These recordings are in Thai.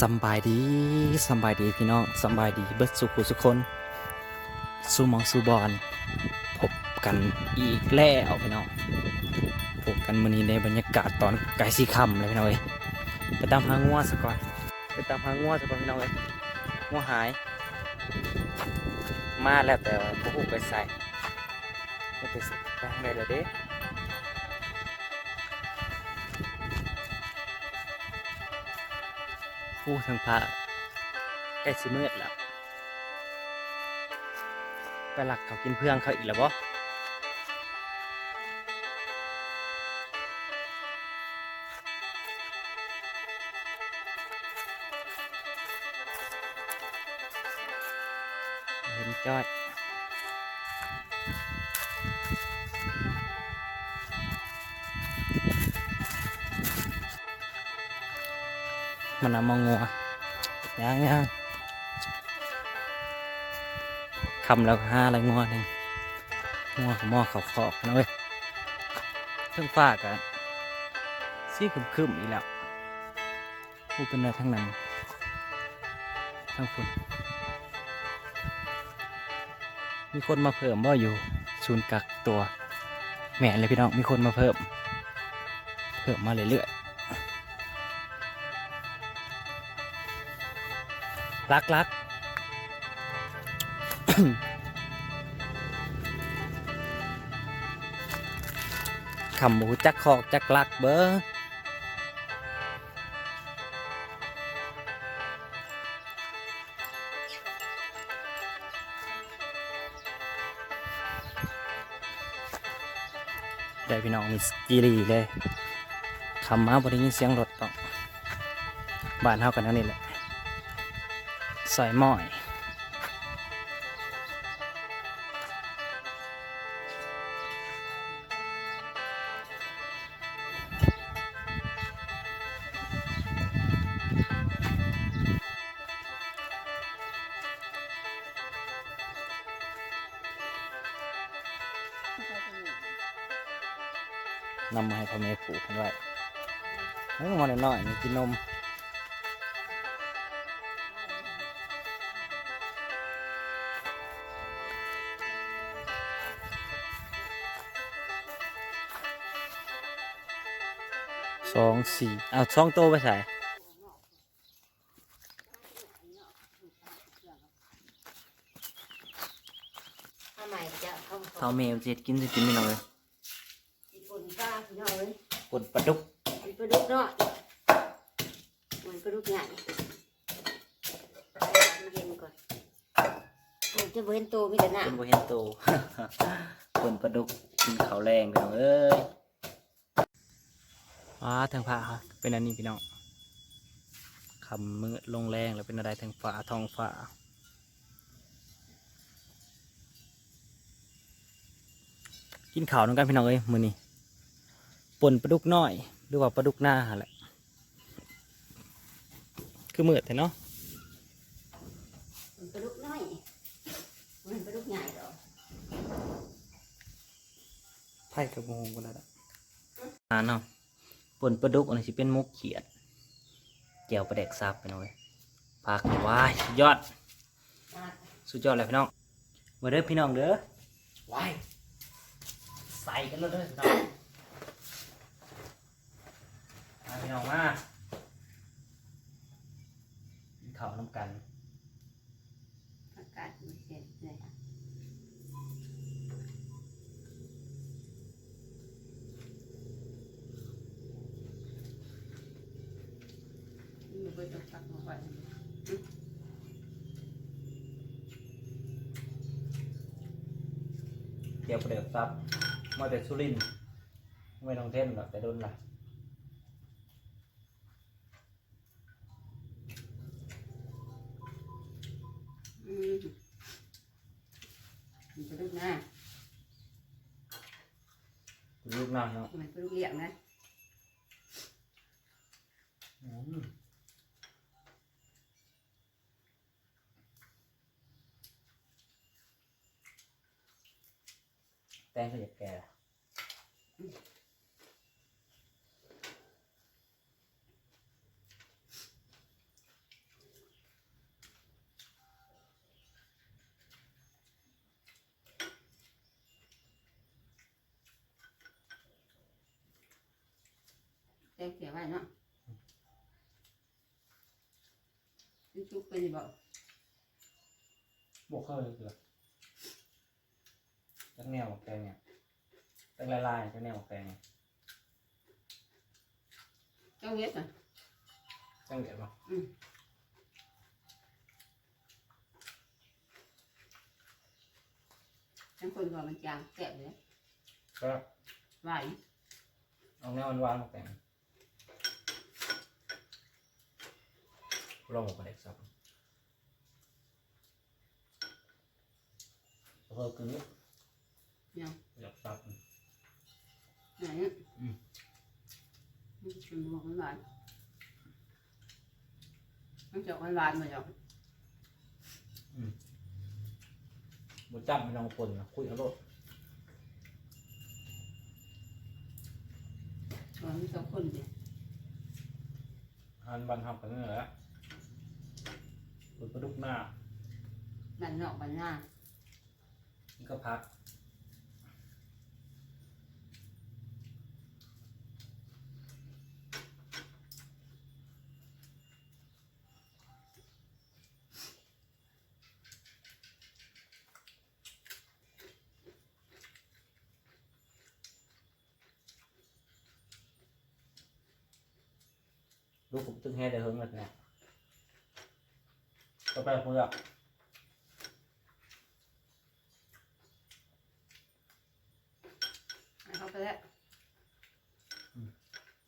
สบายดีสบายดีพี่น้องสบายดีเบิดสุขุสุคนสูมองสูบอลพบกันอีกแล้วพี่น้องพบกันมื้อนี้ในบรรยากาศตอนไก่สีคำเลยพี่น้องเอ้ยไปตามหางัวซะก่อนไปตามหางัวซะก่อนพี่น้องเอ้ยงัวหาย มาแล้วแต่ว่าบ่ฮู้ไปใส่ไม่ไปใส่ไปทางเลยเด้ ผู้ทางพระใกล้สิมืดแล้วไปหลักเขากินเพื่องเขาอีกแล้วบ่เห็นจ้อย มันนำมองงัวย่างย่างคำแล้วห้าอะไรงัวหนึ่งงัวของมอเขาขอบนะเว้ยเทั้งฟ้ากันซีคึมคึมอีกแล้วผู้เป็นอะไรทั้งนั้นทั้งคุณมีคนมาเพิ่มว่าอยู่ศูนย์กักตัวแหม่เลยพี่น้องมีคนมาเพิ่ม เพิ่มมาเรื่อยๆ รักรักคำหมูจักคอกจักลักเบอร์ได้พี่น้องมีจีรีเลยคำมาบริยินเสียงรถต้อบ้านเฮากันนั่นนี่แหละ ใส่หม้อยนำมาให้พ่อแม่ปลูกกันไว้เฮ้ยมันน้อยๆมีกินนม สองสี่เอาสองโตวไปใส่ทำไมจะเขาเขาเมลเจ็ดกินสิกินไม่น้อยญี่ปุ่นป้าพี่น้องเลยปวดปลาดุกมันปลาดุกเนาะมันปลาดุกใหญ่มันเย็นก่อนโอ้จะบ่เห็นโตมีแต่หน้าเป็นโบเห็นโตปวดปลาดุกกินข้าวแรงพี่น้องเอ้ย ว้าทางผ้าครับเป็นอันนี้พี่น้องคำมืดลงแรงแล้วเป็นอะไรทางฟ้าทองฟ้ากินข้าวน้องกันพี่น้องเอ้ยมือนี้ปนปลาดุกน้อยหรือว่าปลาดุกหน้าหั่นแหละคือมืดแต่เนาะมันปลาดุกน้อยมันปลาดุกใหญ่ดอกไพ่กับงูกันแล้วอ่าเนาะ ปนปลาดุกอันนี้สิเป็นมุกเขียดเจียวปลาแดกซับไปหน่อยพักว้ายสุดยอดมากสุดยอดเลยพี่น้องมาเด้อพี่น้องเด้อว้ายใส่กันแล้วเด้อพี่น้องมาพี่น้องมากินข้าวน้ำกัน อากาศมันเย็นเลยอะ นี่ไปตกปักมาไว้เจียวปลาแดกซับมาแต่สุรินทร์ไม่ต้องเท่นหรอกแต่โดนละอืมมันปลาดุกหน้าลูกน้ำเนาะมันปลาดุกเลี้ยงนะ อืม แป้งขยับแกแกงเขียวไว้เนาะชุบๆไปดีบ่า บวกเข้าเลยเกลือ แนวหมกแกงเนี่ยจักลายลายๆจักแนวหมกแกงเนี่ยเจ้าเฮ็ดอะจังเด็ดปะอืมทั้งคนก็มันจางแซ่บเลยก็หวานเอาแนวหวานๆหมกแกงลองหมกกระเด็กสับแล้ วก็คือเนี่ยอยากสับไหนเนี่ยอืมมันเป็นหมวกหวานมันจะหวานหวานๆมาจากบดจับไม่ลองคนนะคุยเอารถเออมีสองคนเดียวหันบันทับกันนี่แหละเปิดกระดุกหน้าบ้านนอกบ้านหน้า นี่ก็พัก ลูกผมตึงแห่ได้เฮิงเลยเนี่ยก็ไปเพื่อให้เขาไปแล้ว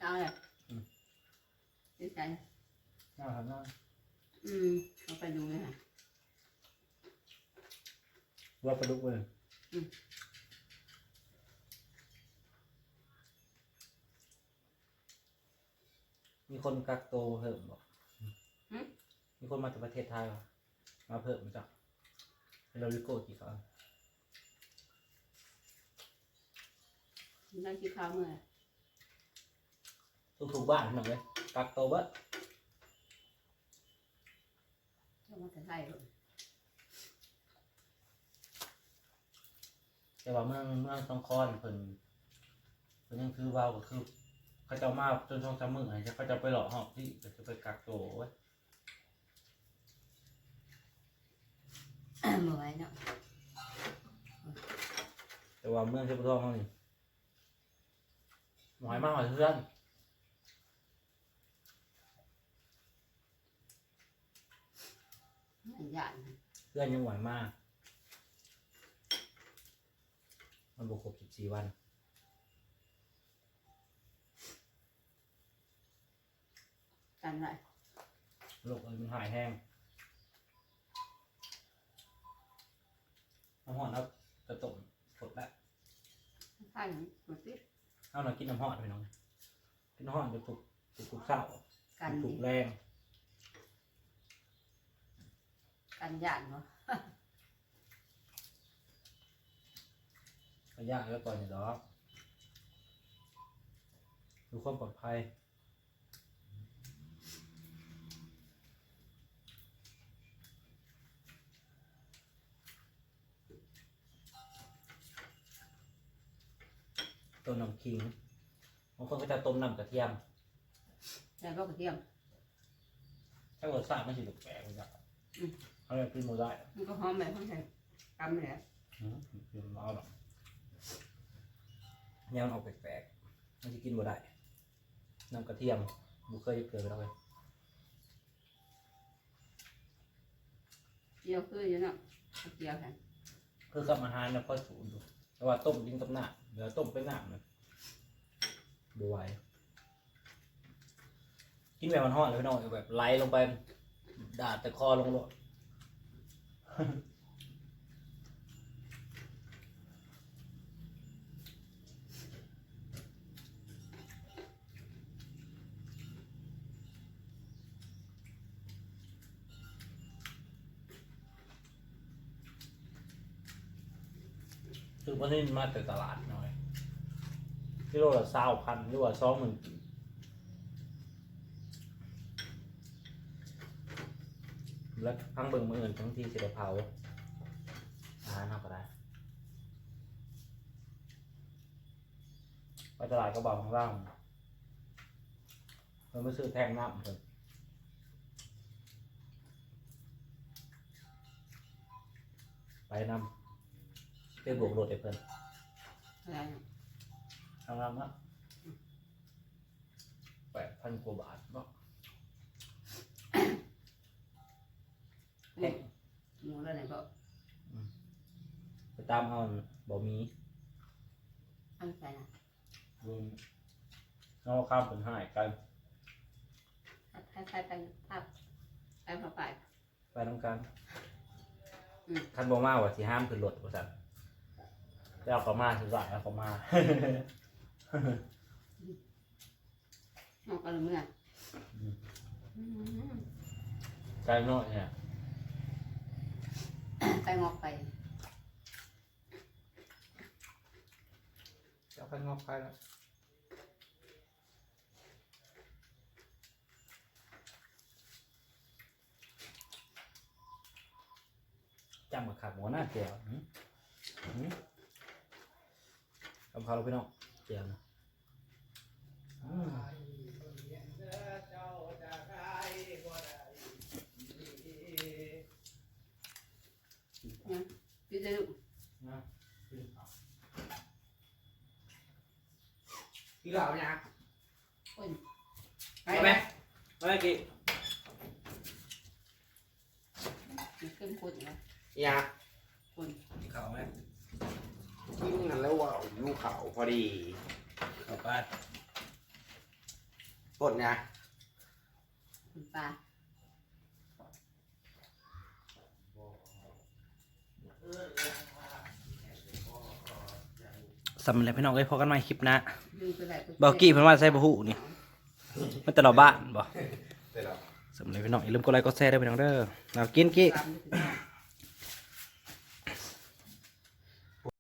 เอาเลยดีใจ น่าทำน่า อื มเขาไปดูเลยค่ะว่าปลาดุกเลยอืมมีคนกักโตวเพิ่มบอกมีคนมาจากประเทศไทยเหรอมาเพิ่มมาจากเฮโรลิโกกี่ครั้งได้ที่ข้าวเมื่อทุกทุกๆบ้านหนึ่งเลยกักโตวเบิดเรามาแต่ไทยแต่ว่าเมืองเมืองสองคอนเพิ่นเพิ่นยังคือเวาวก็คือ เขาเจ้ามาจนช่องสามมือไงเขาเจะไปหลอกห้องที่ก็จะไปกักโตวไว้เมื่อไหร่เนาะแต่ว่าเมืองเทพทองเขานี่หมายมากหอยเพื่อนมันหยาดเพื่อนยังไหวมากมันบวกครบสิบสี่วัน กันไรโรคมันหายแห้งน้ำหอดแล้วกระตุกกดแล้วไทยหมดสิเอาหน่อยกินน้ำหอดไปน้องกินน้ำหอดจะปลุกจะปลุกเศร้ากันปลุดิกแรงกันหยาดเนาะระยะแล้วก่อนอย่าล้อดูความปลอดภัย ต้มน้ำขิงบางคนก็จะต้มน้ำกระเทียมแต่ก็กระเทียม ถ้ารสชาติไม่ใช่แปลกๆเลยจ้ะเขาเลยกินหมดได้มันก็หอมแบบข้างในกำเลยอืมกินมาเอาหรอกเนี่ยมันออกแปลกๆมันจะกินบ่ได้น้ำกระเทียมบุเคยเกิดไปแล้วเลยเจียวคืออยู่เนาะเจียวกันคือกับอาหารนะพอสูตรดูแต่ว่าต้มกินกับน้ำ เดี๋ยวต้มเป็นน้ำนะดูไหวกินแบบมันห่อนเลยพี่น้องเอาแบบไหลลงไปดาดแต่คอลงโลดคือวันนี้มาแต่ตลาดหน่อย ที่โลละสาวพันหรือว่าสองหมื่นแล้วทั้งเบิ่งมืออื่นทั้งที่เสได็เผาอาหารเอาก็ได้ไปตลาดกระเบาของเรามันไม่ซื้อแทงน้ำเพิ่นไปนำไปบวกรถไอ้เพิ่นอะไร น่ะทางนำนะแปดพันกว่าบาทเนาะเด็กหมูแล้วไหนก็ไปตามเอาบ่มีอันใส่น่ะลุงนอกข้ามเป็นหายกันใส่ใส่ไปภาพไปภาพไปไปน้ำกันอืมคันบ่มาว่าสิห้ามขึ้นรถว่าซั่นแล้วก็มาสิว่าแล้วก็มา นอกก็เลยเมื่ออืมอืมไกลน้อยเนี่ยไปงอกไปจะไปงอกไปแล้วจำกับขาดหมูหน้าเจียวหืมหืมเอาพาเราไปน้อง เจียวนะอืมนะพี่จะดูนะพี่เหล่าเนี่ยคนไปไหมมาเมื่อกี้มันเข้มข้นอยู่แล้วอย่าคนข่าวไหม กินกันแล้วว่าลูกเขาพอดีข่าวไปกดไงคนปลาสำเร็จพี่น้องเอ้ยพอกันใหม่คลิปหนะดึงไปไหนไปบอกกี้เพิ่นว่าใส่บะหูนี่มันแต่เราบ้านบ่เสร็จแล้วสำเร็จพี่น้องอย่าลืมกดไลค์กดแชร์ด้วยพี่น้องเด้อเรากินกี้ ตามไปถึง